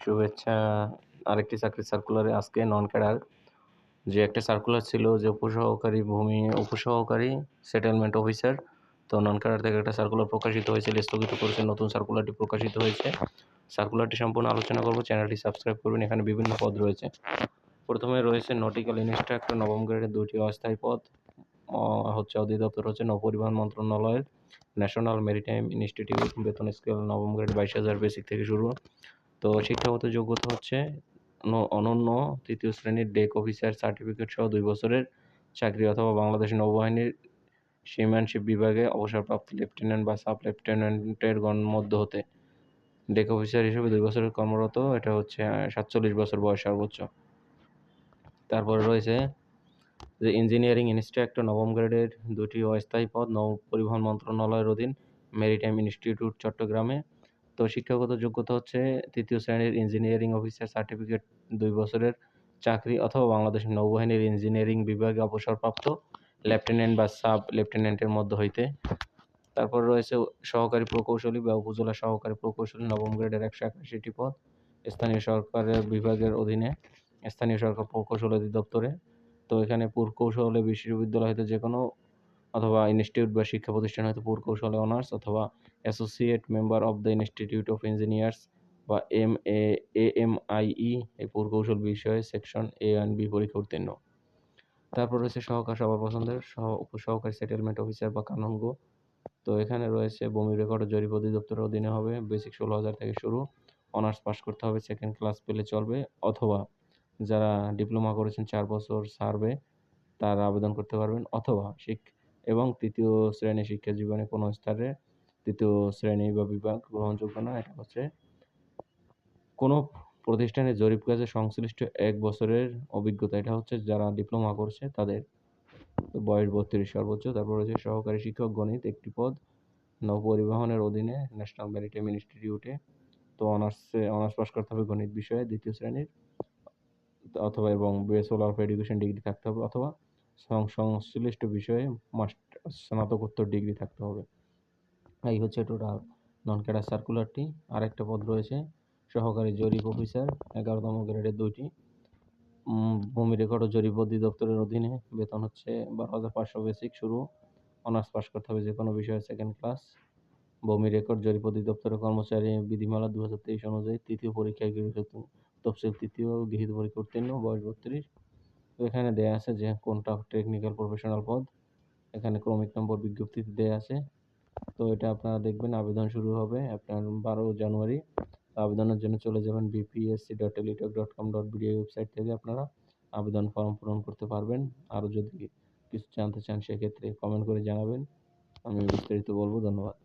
শুভেচ্ছা, আরেকটি চাকরির সার্কুলারে আজকে নন ক্যাডার যে একটা সার্কুলার ছিল যে উপসহকারী ভূমি, উপসহকারী সেটেলমেন্ট অফিসার তো নন ক্যাডার থেকে একটা সার্কুলার প্রকাশিত হয়েছিল স্থগিত করেছে, নতুন সার্কুলারটি প্রকাশিত হয়েছে। সার্কুলারটি সম্পূর্ণ আলোচনা করব চ্যানেলটি সাবস্ক্রাইব করবেন, এখানে বিভিন্ন পদ রয়েছে। প্রথমে রয়েছে নটিক্যাল ইনস্ট্রাক্টর নবম গ্রেডের দুটি অস্থায়ী পদ। হচ্ছে অধিদপ্তর, হচ্ছে নৌপরিবহন মন্ত্রণালয়ের ন্যাশনাল মেরিটাইম ইনস্টিটিউট বেতন স্কেল নবম গ্রেড বাইশ হাজার বেসিক থেকে শুরু। তো শিক্ষাগত যোগ্যতা হচ্ছে অনন্য তৃতীয় শ্রেণির ডেক অফিসার সার্টিফিকেট সহ দুই বছরের চাকরি অথবা বাংলাদেশ নৌবাহিনীর সিম্যানশিপ বিভাগে অবসরপ্রাপ্ত লেফটেন্যান্ট বা সাব লেফটেন্যান্টের মধ্য হতে। ডেক অফিসার হিসেবে দুই বছরের কর্মরত, এটা হচ্ছে সাতচল্লিশ বছর বয়স সর্বোচ্চ। তারপরে রয়েছে যে ইঞ্জিনিয়ারিং ইনস্ট্রাক্টর নবম গ্রেডের দুটি অস্থায়ী পদ, নৌ পরিবহন মন্ত্রণালয়ের অধীন মেরিটাইম ইনস্টিটিউট চট্টগ্রামে। তো শিক্ষাগত যোগ্যতা হচ্ছে তৃতীয় শ্রেণির ইঞ্জিনিয়ারিং অফিসার সার্টিফিকেট দুই বছরের চাকরি অথবা বাংলাদেশ নৌবাহিনীর ইঞ্জিনিয়ারিং বিভাগে অবসরপ্রাপ্ত লেফটেন্যান্ট বা সাব লেফটেন্যান্টের মধ্য হইতে। তারপর রয়েছে সহকারী প্রকৌশলী বা উপজেলা সহকারী প্রকৌশলী নবম গ্রেডের একশো একাশিটি পদ স্থানীয় সরকারের বিভাগের অধীনে, স্থানীয় সরকার প্রকৌশল অধিদপ্তরে। তো এখানে পুরকৌশলে বিশ্ববিদ্যালয় হয়তো যে কোনো অথবা ইনস্টিটিউট বা শিক্ষা প্রতিষ্ঠান হয়তো পুরকৌশলে অনার্স অথবা associate member of the institute of engineers বা M A M I E এই পুরকৌশল বিষয়ে সেকশন এ অ্যান্ড বি পরীক্ষা উত্তীর্ণ। তারপর রয়েছে সহকার সবার পছন্দের সহ, উপসহকারী সেটেলমেন্ট অফিসার বা কানুনগ তো এখানে রয়েছে ভূমি রেকর্ড জরিপ অধিদপ্তরের অধীনে হবে বেসিক ষোলো হাজার থেকে শুরু। অনার্স পাস করতে হবে সেকেন্ড ক্লাস পেলে চলবে। অথবা যারা ডিপ্লোমা করেছেন, চার বছর সার্ভে তারা আবেদন করতে পারবেন। অথবা শিক এবং তৃতীয় শ্রেণি শিক্ষা জীবনে কোনো স্তরে তৃতীয় শ্রেণি বা বিভাগ গ্রহণযোগ্য না, এটা হচ্ছে কোনো প্রতিষ্ঠানে জরিপ কাজে সংশ্লিষ্ট এক বছরের অভিজ্ঞতা, এটা হচ্ছে যারা ডিপ্লোমা করছে তাদের বয়স বত্রিশ সর্বোচ্চ, তারপর হচ্ছে সহকারী শিক্ষক গণিত, একটি পদ নৌপরিবহনের অধীনে ন্যাশনাল ম্যারিটাইম ইনস্টিটিউটে তো অনার্সে অনার্স পাস করতে হবে গণিত বিষয়ে, দ্বিতীয় শ্রেণির, অথবা এবং ব্যাচেলর অফ এডুকেশন ডিগ্রি থাকতে হবে, অথবা সংশ্লিষ্ট বিষয়ে মাস্টার স্নাতকোত্তর ডিগ্রি থাকতে হবে। এই হচ্ছে টোটাল নন ক্যাডার সার্কুলারটি আরেকটা পদ রয়েছে সহকারী জরিপ অফিসার এগারোতম গ্রেডের দুইটি। ভূমি রেকর্ড ও জরিপ অধিদপ্তরের অধীনে বেতন হচ্ছে বারো হাজার পাঁচশো বেসিক শুরু। অনার্স পাস করতে হবে যে কোনো বিষয়ে সেকেন্ড ক্লাস ভূমি রেকর্ড জরিপ অধিদপ্তরের কর্মচারী বিধিমালা দু হাজার তেইশ অনুযায়ী তৃতীয় পরীক্ষায় গৃহীত তফসিল তৃতীয় গৃহীত পরীক্ষা উত্তীর্ণ, বয়স বত্রিশ। তো এখানে দেয়া আছে যে কোনটা টেকনিক্যাল প্রফেশনাল পদ। এখানে ক্রমিক নম্বর বিজ্ঞপ্তিতে দেয়া আছে। তো এটা আপনারা দেখবেন আবেদন শুরু হবে আপনার বারো জানুয়ারি। আবেদনের জন্য চলে যাবেন BPSC dot Teletalk dot com dot BD website থেকে আপনারা আবেদন ফর্ম পূরণ করতে পারবেন। আরও যদি কিছু জানতে চান সেক্ষেত্রে কমেন্ট করে জানাবেন। আমি বিস্তারিত বলব। ধন্যবাদ।